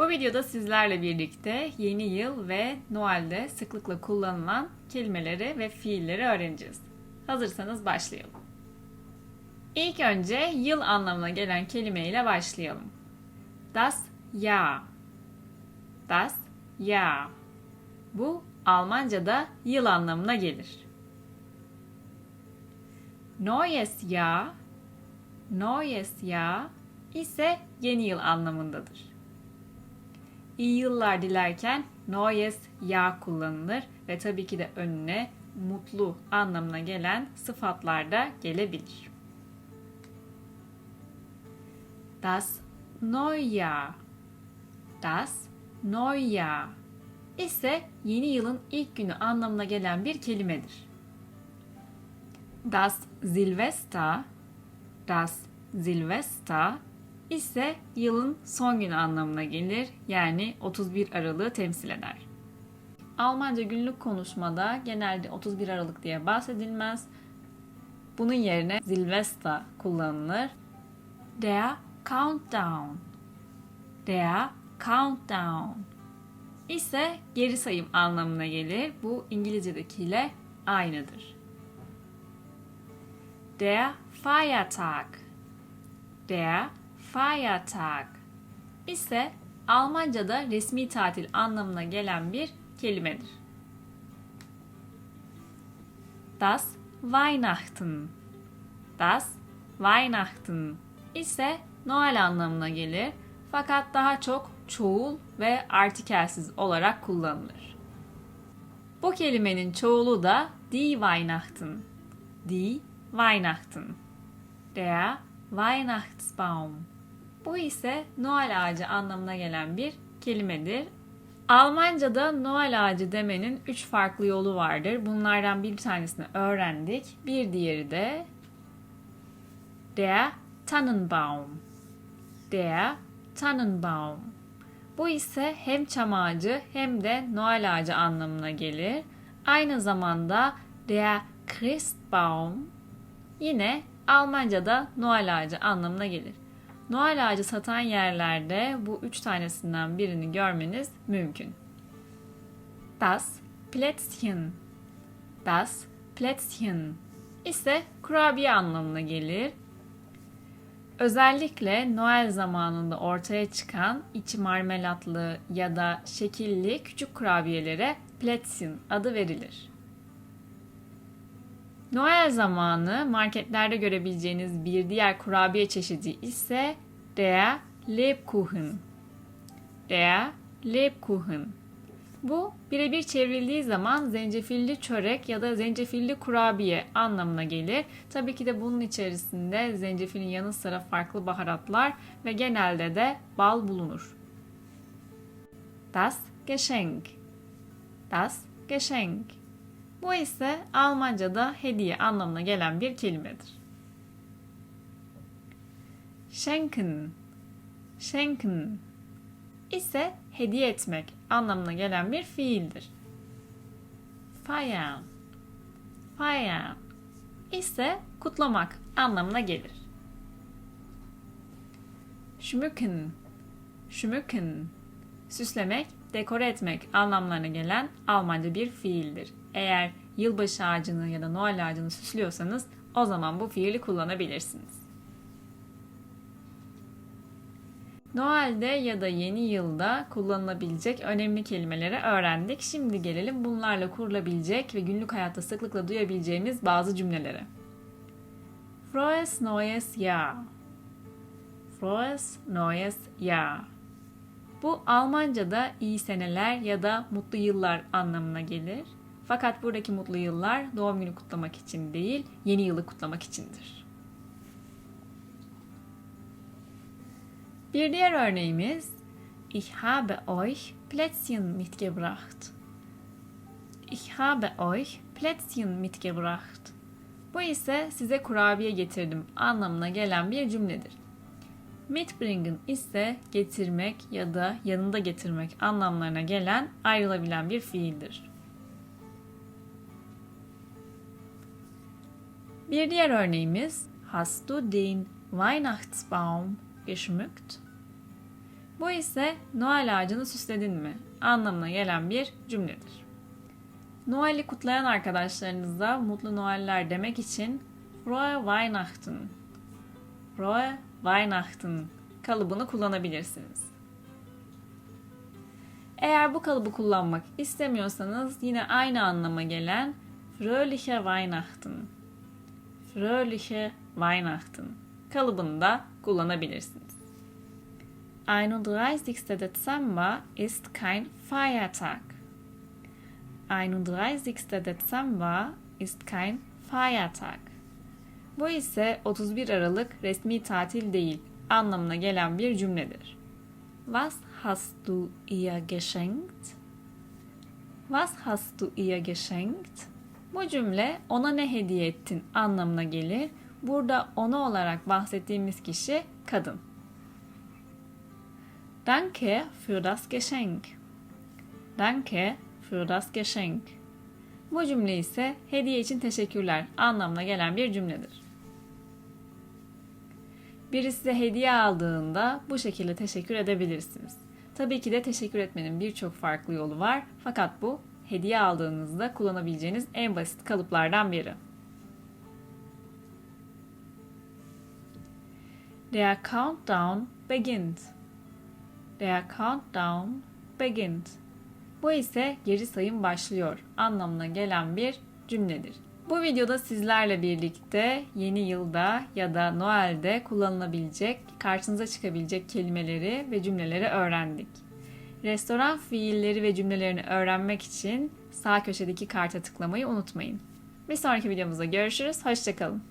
Bu videoda sizlerle birlikte yeni yıl ve Noel'de sıklıkla kullanılan kelimeleri ve fiilleri öğreneceğiz. Hazırsanız başlayalım. İlk önce yıl anlamına gelen kelime ile başlayalım. Das Jahr. Das Jahr. Bu Almanca'da yıl anlamına gelir. Neues Jahr, Neues Jahr ise yeni yıl anlamındadır. İyi yıllar dilerken Neues Jahr kullanılır ve tabii ki de önüne mutlu anlamına gelen sıfatlar da gelebilir. Das Neujahr. Das Neujahr ise yeni yılın ilk günü anlamına gelen bir kelimedir. Das Silvester, das Silvester ise yılın son günü anlamına gelir. Yani 31 Aralık'ı temsil eder. Almanca günlük konuşmada genelde 31 Aralık diye bahsedilmez. Bunun yerine Silvester kullanılır. Der Countdown. Der Countdown ise geri sayım anlamına gelir. Bu İngilizce'dekiyle aynıdır. Der Feiertag. Der Feiertag ise Almanca'da resmi tatil anlamına gelen bir kelimedir. Das Weihnachten. Das Weihnachten ise Noel anlamına gelir fakat daha çok çoğul ve artikelsiz olarak kullanılır. Bu kelimenin çoğulu da die Weihnachten. Die Weihnachten. Der Weihnachtsbaum. Bu ise Noel ağacı anlamına gelen bir kelimedir. Almanca'da Noel ağacı demenin üç farklı yolu vardır. Bunlardan bir tanesini öğrendik. Bir diğeri de der Tannenbaum. Der Tannenbaum. Bu ise hem çam ağacı hem de Noel ağacı anlamına gelir. Aynı zamanda der Christbaum yine Almanca'da Noel ağacı anlamına gelir. Noel ağacı satan yerlerde bu üç tanesinden birini görmeniz mümkün. Das Plätzchen Das Plätzchen ise kurabiye anlamına gelir. Özellikle Noel zamanında ortaya çıkan içi marmelatlı ya da şekilli küçük kurabiyelere Plätzchen adı verilir. Noel zamanı marketlerde görebileceğiniz bir diğer kurabiye çeşidi ise der Lebkuchen. Der Lebkuchen. Bu birebir çevrildiği zaman zencefilli çörek ya da zencefilli kurabiye anlamına gelir. Tabii ki de bunun içerisinde zencefilin yanı sıra farklı baharatlar ve genelde de bal bulunur. Das Geschenk. Das Geschenk. Bu ise Almanca'da hediye anlamına gelen bir kelimedir. Schenken. Schenken ise hediye etmek anlamına gelen bir fiildir. Feiern. Feiern ise kutlamak anlamına gelir. Schmücken. Schmücken. Süslemek, dekore etmek anlamlarına gelen Almanca bir fiildir. Eğer yılbaşı ağacını ya da Noel ağacını süslüyorsanız o zaman bu fiili kullanabilirsiniz. Noel'de ya da yeni yılda kullanılabilecek önemli kelimeleri öğrendik. Şimdi gelelim bunlarla kurulabilecek ve günlük hayatta sıklıkla duyabileceğimiz bazı cümlelere. Frohes neues Jahr. Frohes neues Jahr. Bu Almanca'da iyi seneler ya da mutlu yıllar anlamına gelir. Fakat buradaki mutlu yıllar doğum günü kutlamak için değil, yeni yılı kutlamak içindir. Bir diğer örneğimiz Ich habe euch Plätzchen mitgebracht. Ich habe euch Plätzchen mitgebracht. Bu ise size kurabiye getirdim anlamına gelen bir cümledir. Mitbringen ise getirmek ya da yanında getirmek anlamlarına gelen ayrılabilen bir fiildir. Bir diğer örneğimiz Hast du den Weihnachtsbaum geschmückt? Bu ise Noel ağacını süsledin mi anlamına gelen bir cümledir. Noel'i kutlayan arkadaşlarınıza mutlu Noeller demek için Frohe Weihnachten, Frohe Weihnachten kalıbını kullanabilirsiniz. Eğer bu kalıbı kullanmak istemiyorsanız yine aynı anlama gelen Fröhliche Weihnachten, Fröhliche Weihnachten kalıbını da kullanabilirsiniz. 31. Dezember ist kein Feiertag. 31. Dezember ist kein Feiertag. Bu ise 31 Aralık resmi tatil değil anlamına gelen bir cümledir. Was hast du ihr geschenkt? Was hast du ihr geschenkt? Bu cümle ona ne hediye ettin anlamına gelir. Burada ona olarak bahsettiğimiz kişi kadın. Danke für das Geschenk. Danke für das Geschenk. Bu cümle ise hediye için teşekkürler anlamına gelen bir cümledir. Biri size hediye aldığında bu şekilde teşekkür edebilirsiniz. Tabii ki de teşekkür etmenin birçok farklı yolu var fakat bu hediye aldığınızda kullanabileceğiniz en basit kalıplardan biri. Der Countdown beginnt. Der Countdown beginnt. Bu ise geri sayım başlıyor anlamına gelen bir cümledir. Bu videoda sizlerle birlikte yeni yılda ya da Noel'de kullanılabilecek, karşınıza çıkabilecek kelimeleri ve cümleleri öğrendik. Restoran fiilleri ve cümlelerini öğrenmek için sağ köşedeki karta tıklamayı unutmayın. Bir sonraki videomuzda görüşürüz. Hoşçakalın.